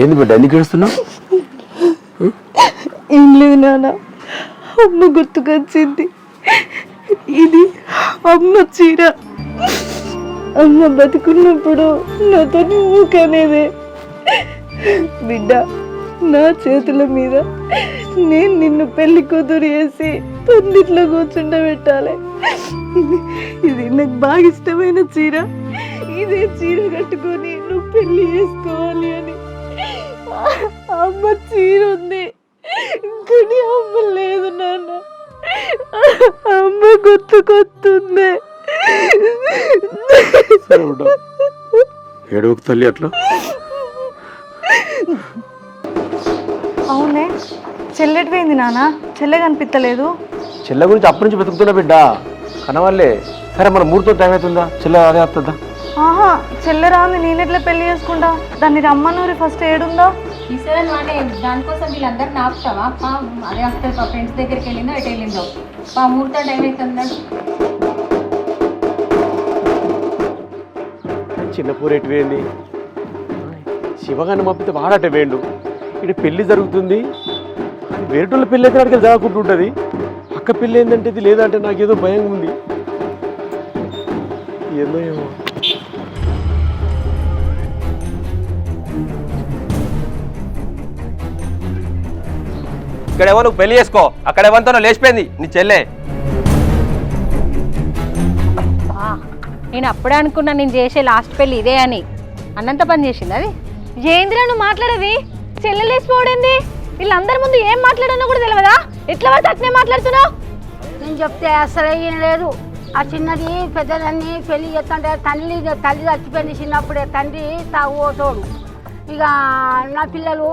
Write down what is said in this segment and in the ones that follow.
ఏంది బిడ్డ ఎందుకు ఏడుస్తున్నావు? ఏం లేదు నాన్న అమ్మ గుర్తుకొచ్చింది ఇది అమ్మ చీర. అమ్మ బతుకున్నప్పుడు నాతో ఊకనేదే బిడ్డ నా చేతుల మీద నేను నిన్ను పెళ్ళి కూతురు వేసి పందిట్లో కూర్చుండబెట్టాలి. ఇది నాకు బాగా ఇష్టమైన చీర. ఇదే చీర కట్టుకొని నువ్వు పెళ్ళి చేసుకోవాలి. అమ్మ చీర ఉంది కానీ అమ్మ లేదు నాన్న. అమ్మ గుర్తుకొస్తుంది సరే బిడ్డ ఏడవకు తల్లి అట్లా? అవునే. చెల్లెటిపోయింది నాన్న. చెల్లె కనిపించలేదు చెల్లె గురించి అప్పటి నుంచి వెతుకుతున్నా బిడ్డ. కనవాలే సరే మన ముహూర్తం టైం అవుతుందా? చెల్లె అదే వస్తుందా ఆహా రాంది నేనెట్లా పెళ్ళి చేసుకుంటా? దాన్ని రమ్మనూరి ఫస్ట్ ఏడుందో? ఈసారి అంటే దానికోసం వీళ్ళందరిని ఆపుతావా? పా అదే వస్తుంది మా ఫ్రెండ్స్ దగ్గరికి వెళ్ళిందో ఎటు వెళ్ళిందో? పా ముహూర్తం టైం అవుతుందా చిన్న పూర ఎటు వేయండి శివగాన్ని పంపితే వాడట వేయండు ఇక్కడ పెళ్ళి జరుగుతుంది. వేరేటోళ్ళ పెళ్ళి అయితే అక్కడికి జరగకుంటుంటుంది. అక్క పెళ్ళి ఏంటంటే ఇది లేదంటే నాకేదో భయం ఉంది ఏందో ఏమో. ఇక్కడేమో నువ్వు పెళ్ళి చేసుకో. అక్కడ ఏమంతా లేచిపోయింది. నీ చెల్లె. నేను అప్పుడే అనుకున్నా నేను చేసే లాస్ట్ పెళ్ళి ఇదే అని. అన్నంత పని చేసింది అది. ఏంద్రా నువ్వు మాట్లాడేది? చెల్లెలేసిపోవడింది వీళ్ళందరి ముందు ఏం మాట్లాడానో కూడా తెలియదా ఎట్లా పడితే అట్నే మాట్లాడుతున్నావు? నేను చెప్తే అసలు ఏం లేదు. ఆ చిన్నది పెద్దదాన్ని పెళ్ళి చేస్తుంటే తల్లి తల్లి చచ్చిపోయింది చిన్నప్పుడే. తండ్రి తాగుతోడు ఇక నా పిల్లలు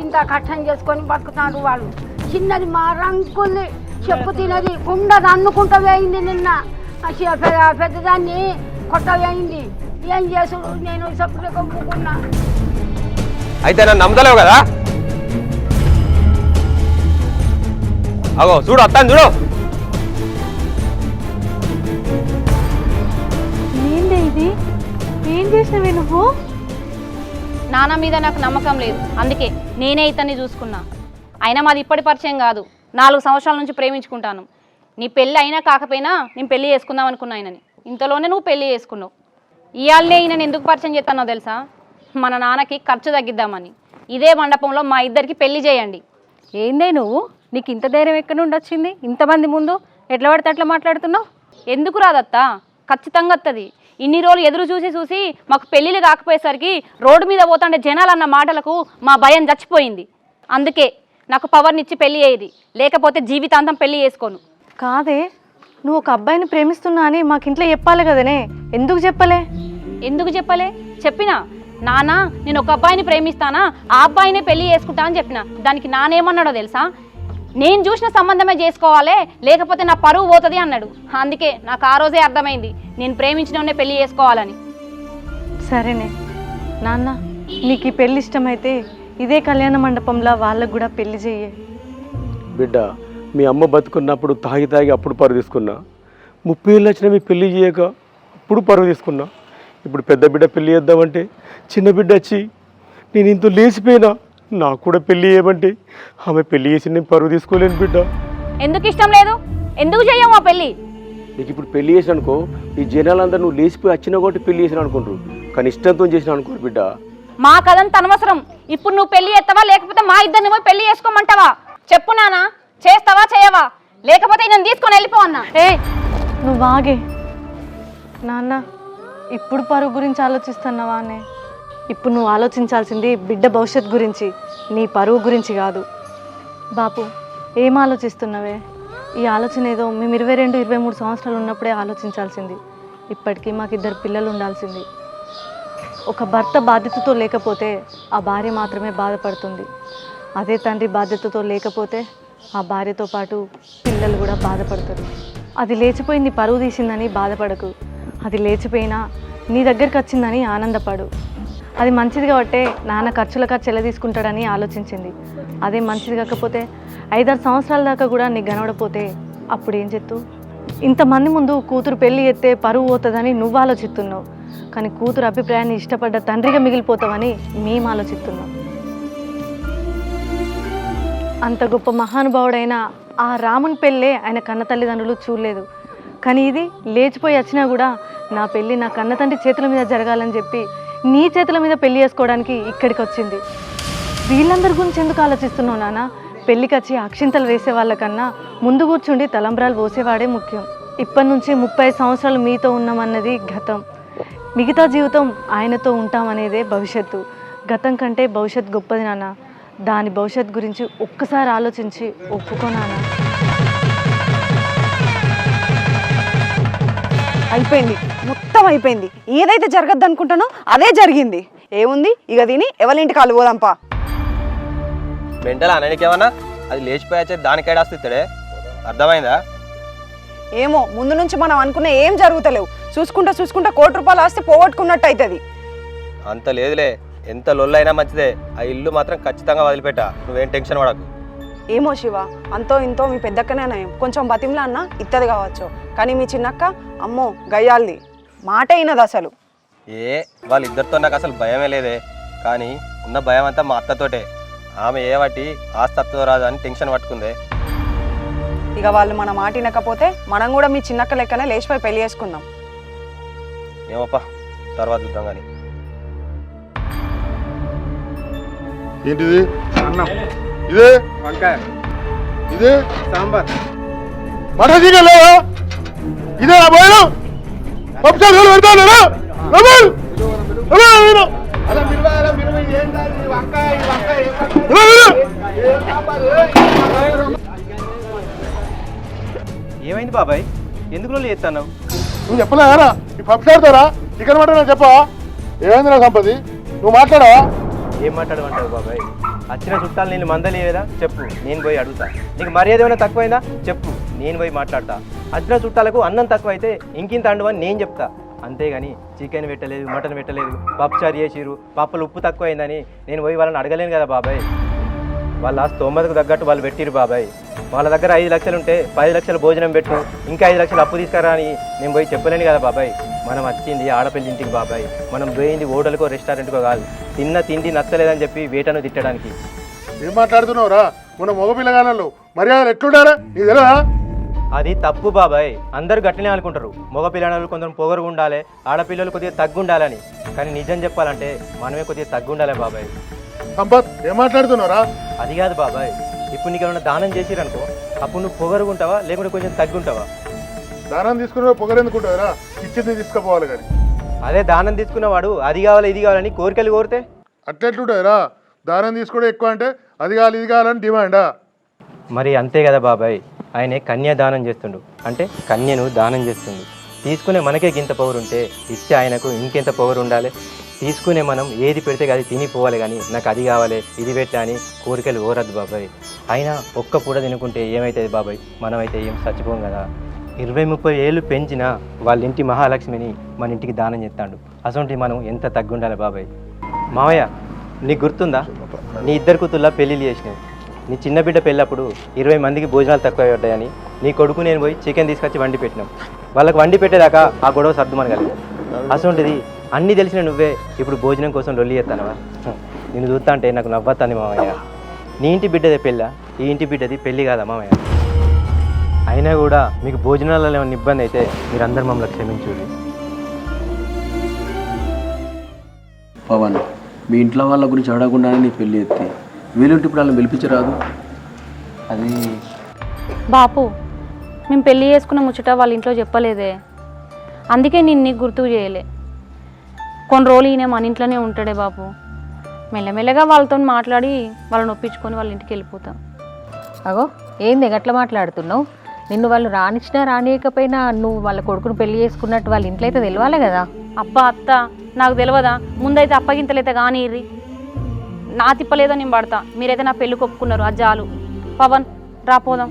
ఇంత కష్టం చేసుకొని బతుకుతారు వాళ్ళు. చిన్నది మా రంకుల్ని చెప్పు తినది కుండ దన్నుకుంటా వేయింది నిన్న. పెద్దదాన్ని కొట్ట వేయింది ఏం చేసుడు? నేను సప్పుడు కొమ్ముకున్నా అయితే నన్ను నమ్మదలేవు కదా? అగో చూడు అత్తాను చూడు. ఏంది ఇది? ఏం చేసినవే నువ్వు? నాన్న మీద నాకు నమ్మకం లేదు. అందుకే నేనే ఇతన్ని చూసుకున్నా. అయినా మాది ఇప్పటి పరిచయం కాదు. నాలుగు సంవత్సరాల నుంచి ప్రేమించుకుంటాను. నీ పెళ్ళి అయినా కాకపోయినా నేను పెళ్ళి చేసుకుందాం అనుకున్నా ఆయనని. ఇంతలోనే నువ్వు పెళ్ళి చేసుకున్నావు. ఇవాళనే ఈయనని ఎందుకు పరిచయం చేస్తానో తెలుసా? మన నాన్నకి ఖర్చు తగ్గిద్దామని. ఇదే మండపంలో మా ఇద్దరికి పెళ్ళి చేయండి. ఏందే నువ్వు? నీకు ఇంత ధైర్యం ఎక్కడి నుండి వచ్చింది? ఇంతమంది ముందు ఎట్లా పడితే అట్లా మాట్లాడుతున్నావు? ఎందుకు రాదత్తా? ఖచ్చితంగా వస్తుంది ఇన్ని రోజులు ఎదురు చూసి చూసి మాకు పెళ్ళిళ్ళు కాకపోయేసరికి రోడ్డు మీద పోతుండే జనాలు అన్న మాటలకు మా భయం చచ్చిపోయింది. అందుకే నాకు పవర్నిచ్చి పెళ్ళి అయ్యేది. లేకపోతే జీవితాంతం పెళ్ళి చేసుకోను. కాదే నువ్వు ఒక అబ్బాయిని ప్రేమిస్తున్నా అని మాకు ఇంట్లో చెప్పాలి కదనే. ఎందుకు చెప్పలే? ఎందుకు చెప్పలే? చెప్పినా నానా నేను ఒక అబ్బాయిని ప్రేమిస్తానా ఆ అబ్బాయినే పెళ్ళి చేసుకుంటా అని చెప్పిన. దానికి నానేమన్నాడో తెలుసా? నేను చూసిన సంబంధమే చేసుకోవాలి లేకపోతే నా పరువు పోతుంది అన్నాడు. అందుకే నాకు ఆ రోజే అర్థమైంది నేను ప్రేమించిన పెళ్ళి చేసుకోవాలని. సరేనే. నాన్న నీకు ఈ పెళ్ళి ఇష్టమైతే ఇదే కళ్యాణ మండపంలో వాళ్ళకు కూడా పెళ్ళి చెయ్యే. బిడ్డ మీ అమ్మ బతుకున్నప్పుడు తాగి తాగి అప్పుడు పరువు తీసుకున్నా. ముప్పై ఏళ్ళు వచ్చినా మీ పెళ్ళి చేయక అప్పుడు పరువు తీసుకున్నా. ఇప్పుడు పెద్ద బిడ్డ పెళ్ళి చేద్దామంటే చిన్న బిడ్డ వచ్చి నేను ఇంత లేచిపోయినా నాకు కూడా పెళ్ళి చేయమంటే. ఆమె పెళ్ళి చేసి నేను పరువు తీసుకోలేను బిడ్డ. ఎందుకు ఇష్టం లేదు? ఎందుకు చెయ్యము ఆ పెళ్ళి నీకు ఇప్పుడు పెళ్ళి చేసిన అనుకో ఈ జనాలందరూ నువ్వు లేచిపోయి వచ్చిన కాబట్టి పెళ్ళి చేసిన అనుకుంటారు కానీ ఇష్టంతో చేసిన అనుకోరు బిడ్డ. మా కదంత అనవసరం. ఇప్పుడు నువ్వు పెళ్ళి చేస్తావా? లేకపోతే మా ఇద్దరిని పోయి పెళ్ళి చేసుకోమంటావా? చెప్పు నానా. చేస్తావా? చేయవా? లేకపోతే నేను తీసుకొని వెళ్ళిపో అన్నా. ఏ నువ్వు ఆగే. నాన్న ఇప్పుడు పరువు గురించి ఆలోచిస్తున్నావా అనే ఇప్పుడు నువ్వు ఆలోచించాల్సింది బిడ్డ భవిష్యత్ గురించి నీ పరువు గురించి కాదు. బాపు ఏం ఆలోచిస్తున్నావే? ఈ ఆలోచన ఏదో మేము ఇరవై రెండు ఇరవై మూడు సంవత్సరాలు ఉన్నప్పుడే ఆలోచించాల్సింది. ఇప్పటికీ మాకు ఇద్దరు పిల్లలు ఉండాల్సింది. ఒక భర్త బాధ్యతతో లేకపోతే ఆ భార్య మాత్రమే బాధపడుతుంది. అదే తండ్రి బాధ్యతతో లేకపోతే ఆ భార్యతో పాటు పిల్లలు కూడా బాధపడతారు. అది లేచిపోయింది పరువు తీసిందని బాధపడకు. అది లేచిపోయినా నీ దగ్గరికి వచ్చిందని ఆనందపడు. అది మంచిది కాబట్టే నాన్న ఖర్చులకా చెల్ల తీసుకుంటాడని ఆలోచించింది. అదే మంచిది కాకపోతే ఐదారు సంవత్సరాల దాకా కూడా నీకు కనబడపోతే అప్పుడు ఏం చెత్తు? ఇంతమంది ముందు కూతురు పెళ్ళి ఎత్తే పరువు పోతుందని నువ్వు ఆలోచిస్తున్నావు. కానీ కూతురు అభిప్రాయాన్ని ఇష్టపడ్డ తండ్రిగా మిగిలిపోతావని మేము ఆలోచిస్తున్నాం. అంత గొప్ప మహానుభావుడైన ఆ రాముని పెళ్ళే ఆయన కన్న తల్లిదండ్రులు చూడలేదు. కానీ ఇది లేచిపోయి వచ్చినా కూడా నా పెళ్ళి నా కన్న తండ్రి చేతుల మీద జరగాలని చెప్పి నీ చేతుల మీద పెళ్ళి చేసుకోవడానికి ఇక్కడికి వచ్చింది. వీళ్ళందరి గురించి ఎందుకు ఆలోచిస్తున్నావు నాన్న పెళ్ళికి వచ్చి అక్షింతలు వేసే వాళ్ళకన్నా ముందు కూర్చుండి తలంబ్రాలు పోసేవాడే ముఖ్యం. ఇప్పటి నుంచి ముప్పై సంవత్సరాలు మీతో ఉన్నామన్నది గతం. మిగతా జీవితం ఆయనతో ఉంటామనేదే భవిష్యత్తు. గతం కంటే భవిష్యత్ గొప్పది నాన్న దాని భవిష్యత్ గురించి ఒక్కసారి ఆలోచించి ఒప్పుకోనాన్న అయిపోయింది. మొత్తం అయిపోయింది. ఏదైతే జరగద్దు అనుకుంటానో అదే జరిగింది. ఏముంది? ఇక తిని ఎవరింటికి కాలు పోదాంపా. మెంటల్ అది లేచిపోయాచే దానికేడాస్తుతాడే అర్థమైందా? ఏమో ముందు నుంచి మనం అనుకున్న ఏం జరుగుతలేవు. చూసుకుంటా చూసుకుంటా కోటి రూపాయలు ఆస్తే పోగొట్టుకున్నట్టు అవుతుంది అంత లేదులే. ఎంత లొల్లైనా మంచిదే. ఆ ఇల్లు మాత్రం ఖచ్చితంగా వదిలిపెట్టా. నువ్వేం టెన్షన్ పడకు. ఏమో శివ అంతో ఇంతో మీ పెద్దక్కనే నయం. కొంచెం బతిమ్లా అన్న ఇత్తది కావచ్చు. కానీ మీ చిన్నక్క అమ్మో గయ్యాల్ది. మాట అయినది అసలు. ఏ వాళ్ళిద్దరితో నాకు అసలు భయమే లేదే. కానీ ఉన్న భయం అంతా మా అత్తతోటే. ఆమె ఏ వాటి ఆస్తత్తో రాదు అని టెన్షన్ పట్టుకుందే. ఇక వాళ్ళు మన మాట వినకపోతే మనం కూడా మీ చిన్నక్క లెక్కనే లేచిపోయి పెళ్ళి చేసుకుందాం. ఏమోపా తర్వాత చూద్దాం కానీ ఏంటిది? అన్నం. ఇదే? వంకాయ. ఇదే? సాంబార్. మటన్ చికెన్ లేదా? ఇదే నా పోయిన పప్పుచారు పెడతాను ఏమైంది బాబాయ్? ఎందుకు రోజులు చేస్తాను నువ్వు చెప్పలేదా ఈ పప్పుచారుతారా చికెన్ మటన్ అని చెప్పవా? ఏమైంది నా సంపది నువ్వు మాట్లాడవా? ఏం మాట్లాడమంటావు బాబాయ్? వచ్చిన చుట్టాలు నేను మందలేదా చెప్పు నేను పోయి అడుగుతా. నీకు మర్యాద ఏమైనా తక్కువైందా? చెప్పు నేను పోయి మాట్లాడతా. వచ్చిన చుట్టాలకు అన్నం తక్కువైతే ఇంకింత అండు అని నేను చెప్తా. అంతేగాని చికెన్ పెట్టలేదు మటన్ పెట్టలేదు పప్పుచారు చేసిరు పప్పులు ఉప్పు తక్కువైందని నేను పోయి వాళ్ళని అడగలేను కదా బాబాయ్. వాళ్ళ స్తోమతకు తగ్గట్టు వాళ్ళు పెట్టిరు బాబాయ్. వాళ్ళ దగ్గర ఐదు లక్షలు ఉంటే పది లక్షలు భోజనం పెట్టు ఇంకా ఐదు లక్షలు అప్పు తీసుకురా అని నేను పోయి చెప్పలేను కదా బాబాయ్. మనం వచ్చింది ఆడపిల్లి ఇంటికి బాబాయ్. మనం పోయింది హోటల్కో రెస్టారెంట్కో కాదు. తిన్న తిండి నచ్చలేదని చెప్పి వేటను తిట్టడానికి. ఏం మాట్లాడుతున్నావురా? మన మగ పిల్లగానలు మర్యాదలు ఎట్లుండారా? నీకు తెలియదా అది తప్పు బాబాయ్. అందరూ గట్టినే అనుకుంటారు. మగ పిల్లలు కొంచెం పొగరు ఉండాలి ఆడపిల్లలు కొద్దిగా తగ్గు ఉండాలని కానీ నిజం చెప్పాలంటే మనమే కొద్దిగా తగ్గు ఉండాలి బాబాయ్. సంపత్ ఏం మాట్లాడుతున్నావురా? అది కాదు బాబాయ్. ఇప్పుడు నీకు ఏమైనా దానం చేసిరనుకో అప్పుడు నువ్వు పొగరు ఉంటావా లేకుంటే కొంచెం తగ్గుంటావా? దానం తీసుకున్న పొగరెందుకుంటావురా ఇచ్చింది తీసుకుపోవాలి కానీ. అదే దానం తీసుకున్నవాడు అది కావాలి ఇది కావాలని కోరికలు కోరితే? అట్లెట్లుంటాయిరా? దానం తీసుకోవడం ఎక్కువ అంటే అది కావాలి ఇది కావాలని డిమాండా? మరి అంతే కదా బాబాయ్. ఆయనే కన్య దానం చేస్తుండు. అంటే కన్యను దానం చేస్తుండు. తీసుకునే మనకే గింత పొగరు ఉంటే ఇచ్చే ఆయనకు ఇంకెంత పొగరు ఉండాలి తీసుకునే మనం ఏది పెడితే అది తినిపోవాలి కానీ నాకు అది కావాలి ఇది పెట్టా అని కోరికలు ఓరద్దు బాబాయ్. అయినా ఒక్క పూట తినుకుంటే ఏమవుతుంది బాబాయ్? మనమైతే ఏం చచ్చిపోం కదా. ఇరవై ముప్పై ఏళ్ళు పెంచిన వాళ్ళ ఇంటి మహాలక్ష్మిని మన ఇంటికి దానం చేస్తాడు. అసొంటి మనం ఎంత తగ్గుండాలి బాబాయ్? మావయ్య నీకు గుర్తుందా? నీ ఇద్దరు కూతుర్లా పెళ్ళిళ్ళు చేసినావు. నీ చిన్న బిడ్డ పెళ్ళప్పుడు ఇరవై మందికి భోజనాలు తక్కువ పడ్డాయని నీ కొడుకు నేను పోయి చికెన్ తీసుకొచ్చి వండి పెట్టినాం. వాళ్ళకి వండి పెట్టేదాకా ఆ గొడవ సర్దుమనగలిగా అసొంటిది అన్నీ తెలిసిన నువ్వే ఇప్పుడు భోజనం కోసం లొల్లి చేస్తానవా? నేను చూస్తా అంటే నాకు నవ్వత్తాను మామయ్య. నీ ఇంటి బిడ్డదే పెళ్ళ? ఈ ఇంటి బిడ్డది పెళ్ళి కాదా మామయ్య? అయినా కూడా మీకు భోజనాలలో ఏమైనా ఇబ్బంది అయితే మీరందరూ మమ్మల్ని క్షమించుడి పవన్ మీ ఇంట్లో వాళ్ళ గురించి అడగకుండానే నీ పెళ్ళి ఎత్తి వీలుంటే ఇప్పుడు వాళ్ళని పిలిపించరాదు? అది బాపు మేము పెళ్ళి చేసుకున్న ముచ్చట వాళ్ళ ఇంట్లో చెప్పలేదే. అందుకే నేను నీకు గుర్తు చేయలే. కొన్ని రోజులు ఈయన మన ఇంట్లోనే ఉంటాడే బాపు మెల్లమెల్లగా వాళ్ళతో మాట్లాడి వాళ్ళని ఒప్పించుకొని వాళ్ళ ఇంటికి వెళ్ళిపోతాం. అగో ఏంది గట్ల మాట్లాడుతున్నావు? నిన్ను వాళ్ళు రానిచ్చినా రానియకపోయినా నువ్వు వాళ్ళ కొడుకును పెళ్ళి చేసుకున్నట్టు వాళ్ళ ఇంట్లో అయితే తెలియాలి కదా? అబ్బా అత్త నాకు తెలియదా ముందైతే అప్పగింతలైతే కానీ నా తిప్పలేదో నేను పడతా. మీరైతే నా పెళ్ళి కొప్పుకున్నారు అది చాలు పవన్ రాపోదాం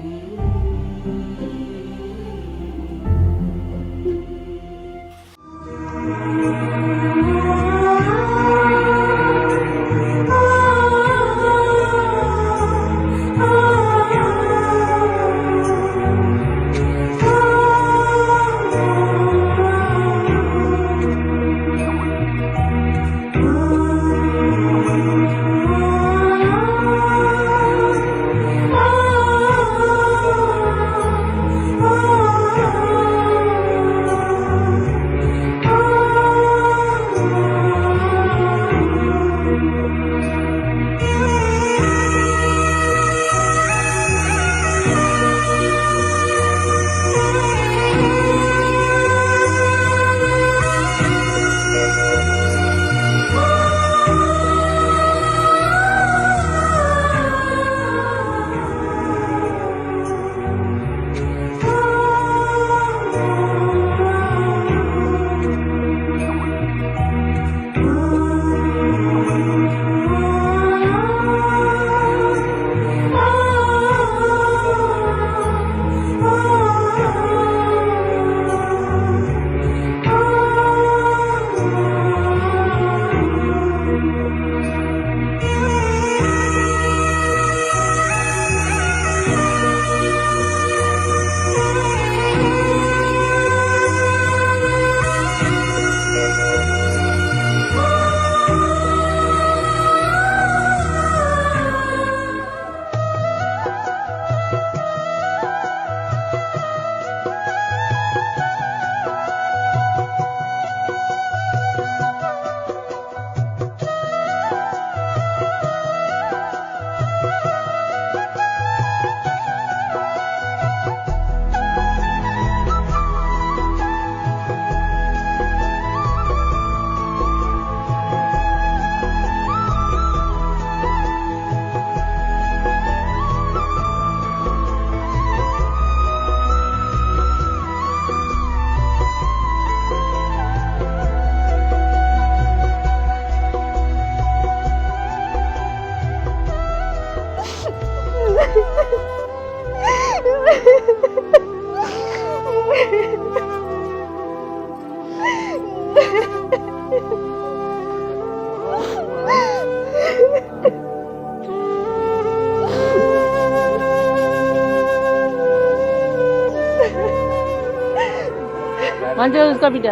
మంచిగా చూసుకో బిడ్డ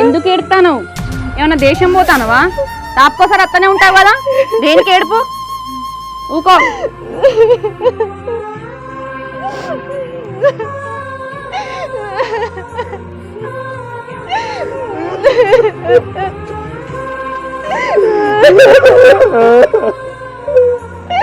ఎందుకు ఏడుతాను ఏమన్నా దేశం పోతానవా? తాపుకోసారి అత్తనే ఉంటావు కదా? దేనికి ఏడుపు? ఊకో.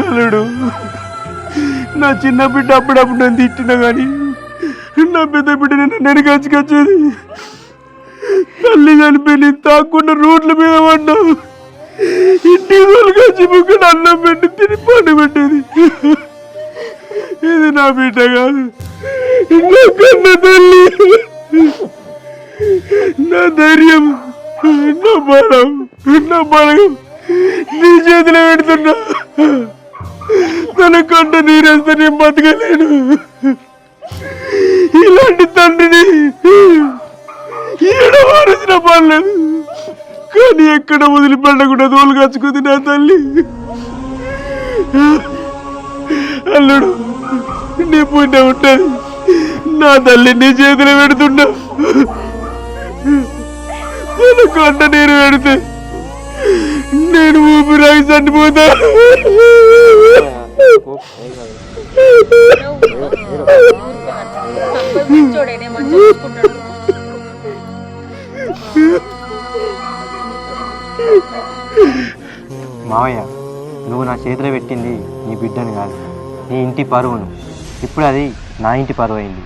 అల్లుడు నా చిన్న బిడ్డ అప్పుడప్పుడు నేను తిట్టినా కానీ నా పెద్ద బిడ్డ నేను కచ్చుకొచ్చేది తల్లి చనిపోయి తాకుండా రోడ్ల మీద పడ్డా. ఇంటి వాళ్ళు కచ్చి ముగ్గురు అన్నం పెట్టి తిని పండు పెట్టేది. ఇది నా బిడ్డ కాదు. నా కన్న తల్లి. నా ధైర్యం నా బలం నా బలం. నీ చేతిలో పెడుతున్నా. తన కంట నీరేస్తే నేను బతకలేను. ఇలాంటి తండ్రిని ఏడవారసిన పర్లేదు. కానీ ఎక్కడ వదిలిపెట్టకుండా తోలు కచ్చుకుంది నా తల్లి. అల్లుడు నీ పుణ్యం ఉంటుంది. నా తల్లి నీ చేతిలో పెడుతున్నా. నేను కొండ నీరు పెడితే నేను ఊపిరాగి చనిపోతా. మావయ్య నువ్వు నా చేతిలో పెట్టింది నీ బిడ్డను కాదు నీ ఇంటి పరువును. ఇప్పుడు అది నా ఇంటి పరువు అయింది.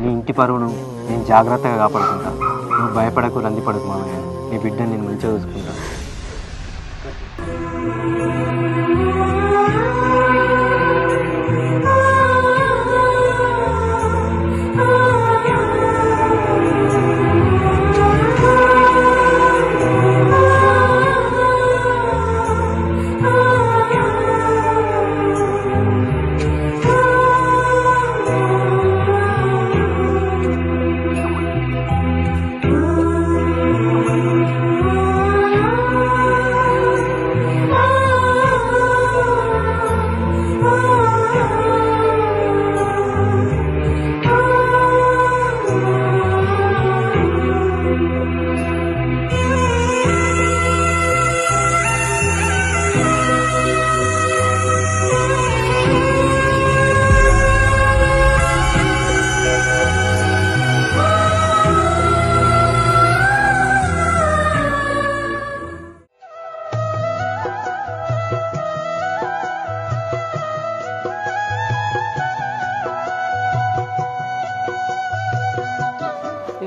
నీ ఇంటి పరువును నేను జాగ్రత్తగా కాపాడుకుంటాను. నువ్వు భయపడకు రంది పడకు మామయ్య. నీ బిడ్డని నేను మంచిగా చూసుకుంటాను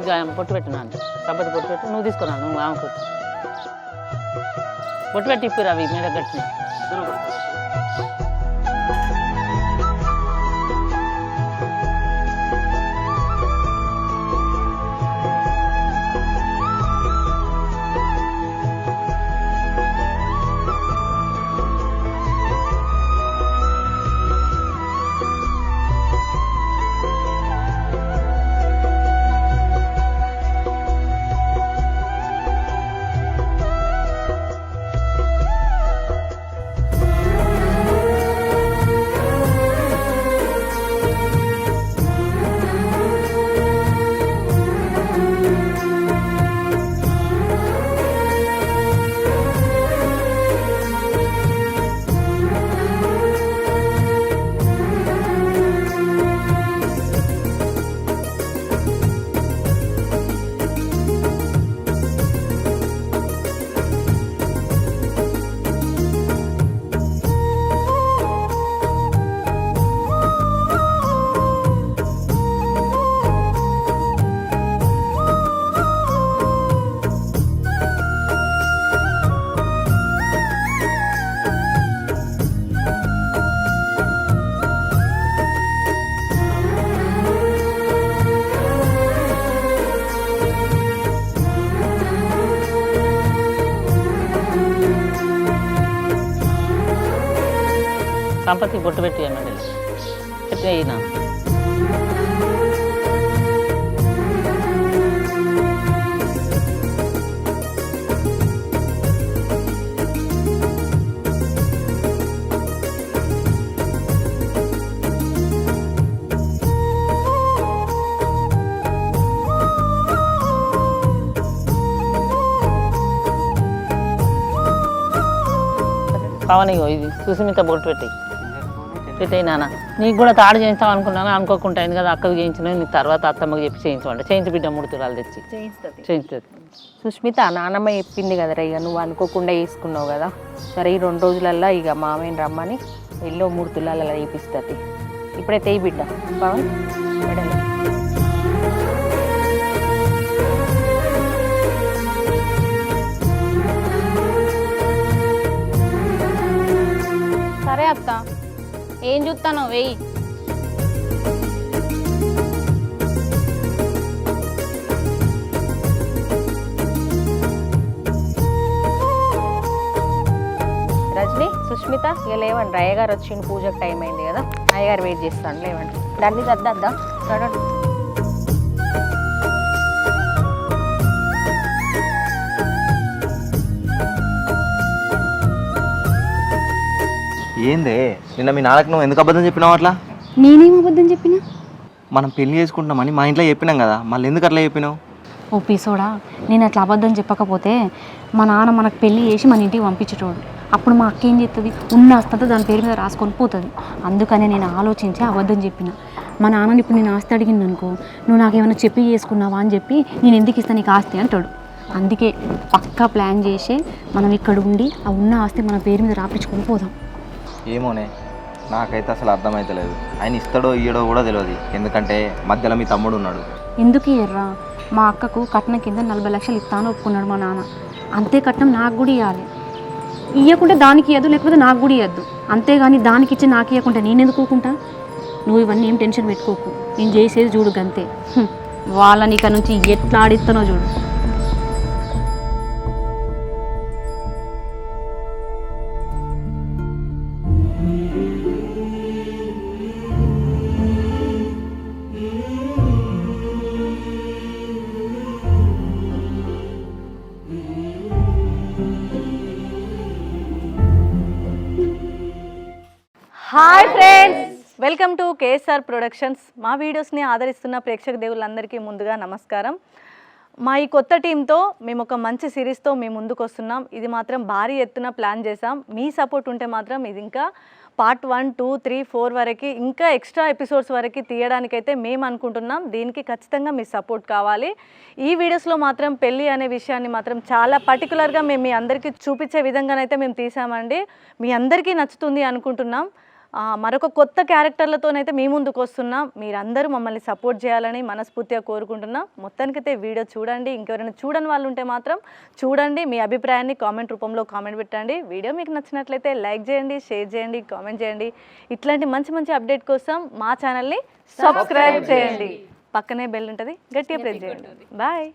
ఇక ఆమె పొట్టు పెట్టినాను సబ్బతి పొట్టు పెట్టి. నువ్వు తీసుకున్నాను నువ్వు ఆమె కొట్టు పొట్టు పెట్టి ఇప్పురు అవి మీద కట్టిన గణపతి బొట్టు పెట్టి అన్నాడు పెట్టి అయినా పవన్ ఇగో ఇది సుస్మిత బొట్టు పెట్టి. పెట్టాయి నాన్న నీకు కూడా తాడు చేయించాం అనుకున్నాను అనుకోకుండా అయింది కదా అక్కకు చేయించిన నీకు తర్వాత అత్తమ్మకి చెప్పి చేయించమంట. చేయించి బిడ్డ మూడు తులాలు తెచ్చి. చేయిస్తుంది. చేయించుతుంది సుష్మిత నానమ్మ చెప్పింది కదరా ఇక నువ్వు అనుకోకుండా వేసుకున్నావు కదా. సరే ఈ రెండు రోజులల్లో ఇక మామయ్యని రమ్మని ఎల్లో మూడు తులాలలో వేపిస్తుంది ఇప్పుడే తెయ్యి బిడ్డ. పవన్ మెడలో. ఏం చూస్తాను వెయ్యి రజని సుష్మిత ఇక లేవండి. అయ్యగారు వచ్చిన పూజకు టైం అయింది కదా. అయ్యగారు వెయిట్ చేస్తాను లేవండి. దాన్ని సర్దద్దా. ఏందే? నిన్న మీ నాన్నకు నువ్వు ఎందుకు అబద్ధం చెప్పినావు అట్లా? నేనేం అబద్ధం చెప్పినా? మనం పెళ్ళి చేసుకుంటున్నామని మా ఇంట్లో చెప్పినాం కదా మళ్ళీ ఎందుకు అట్లా చెప్పినావు? ఓ పిసోడా నేను అట్లా అబద్ధం చెప్పకపోతే మా నాన్న మనకు పెళ్ళి చేసి మన ఇంటికి పంపించేటోడు. అప్పుడు మా అక్క ఏం చేస్తుంది ఉన్న ఆస్తంతా దాని పేరు మీద రాసుకొని పోతుంది. అందుకనే నేను ఆలోచించి అబద్ధం చెప్పిన. మా నాన్నని ఇప్పుడు నేను ఆస్తి అడిగింది అనుకో నువ్వు నాకేమైనా చెప్పి చేసుకున్నావా అని చెప్పి నేను ఎందుకు ఇస్తాను నీకు ఆస్తి అంటాడు. అందుకే పక్కా ప్లాన్ చేసి మనం ఇక్కడ ఉండి ఆ ఉన్న ఆస్తి మన పేరు మీద రాపించుకొని పోదాం. ఏమోనే నాకైతే అసలు అర్థమైతలేదు. ఆయన ఇస్తాడో ఇయ్యడో కూడా తెలియదు ఎందుకంటే మధ్యలో మీ తమ్ముడు ఉన్నాడు. ఎందుకు ఎర్రా? మా అక్కకు కట్నం కింద నలభై లక్షలు ఇస్తాను ఒప్పుకున్నాడు మా నాన్న. అంతే కట్నం నాకు కూడా ఇవ్వాలి ఇవ్వకుంటే దానికి ఇవ్వదు లేకపోతే నాకు కూడా ఇవ్వద్దు అంతేగాని దానికి ఇచ్చి నాకు ఇవ్వకుంటే నేను ఎందుకోకుండా నువ్వు ఇవన్నీ ఏం టెన్షన్ పెట్టుకోకు. నేను చేసేది చూడు గంతే. వాళ్ళని ఇక నుంచి ఎట్లా ఆడిస్తానో చూడు. Welcome to KSR productions. మా వీడియోస్ని ఆదరిస్తున్న ప్రేక్షక దేవులందరికీ ముందుగా నమస్కారం. మా ఈ కొత్త టీంతో మేము ఒక మంచి సిరీస్తో మేము ముందుకు వస్తున్నాం ఇది మాత్రం భారీ ఎత్తున ప్లాన్ చేసాం మీ సపోర్ట్ ఉంటే మాత్రం ఇది ఇంకా part one two three four వరకు ఇంకా ఎక్స్ట్రా ఎపిసోడ్స్ వరకు తీయడానికైతే మేము అనుకుంటున్నాం. దీనికి ఖచ్చితంగా మీ సపోర్ట్ కావాలి. ఈ వీడియోస్లో మాత్రం పెళ్ళి అనే విషయాన్ని మాత్రం చాలా పర్టికులర్గా మేము మీ అందరికీ చూపించే విధంగానైతే మేము తీసామండి మీ అందరికీ నచ్చుతుంది అనుకుంటున్నాం. మరొక కొత్త క్యారెక్టర్లతోనైతే మీ ముందుకు వస్తున్నాం. మీరందరూ మమ్మల్ని సపోర్ట్ చేయాలని మనస్ఫూర్తిగా కోరుకుంటున్నాం. మొత్తానికైతే వీడియో చూడండి. ఇంకెవరైనా చూడని వాళ్ళు ఉంటే మాత్రం చూడండి. మీ అభిప్రాయాన్ని కామెంట్ రూపంలో కామెంట్ పెట్టండి. వీడియో మీకు నచ్చినట్లయితే లైక్ చేయండి షేర్ చేయండి కామెంట్ చేయండి. ఇట్లాంటి మంచి మంచి అప్డేట్ కోసం మా ఛానల్ని సబ్స్క్రైబ్ చేయండి. పక్కనే బెల్ ఉంటుంది. గట్టిగా ప్రెస్ చేయండి. బాయ్.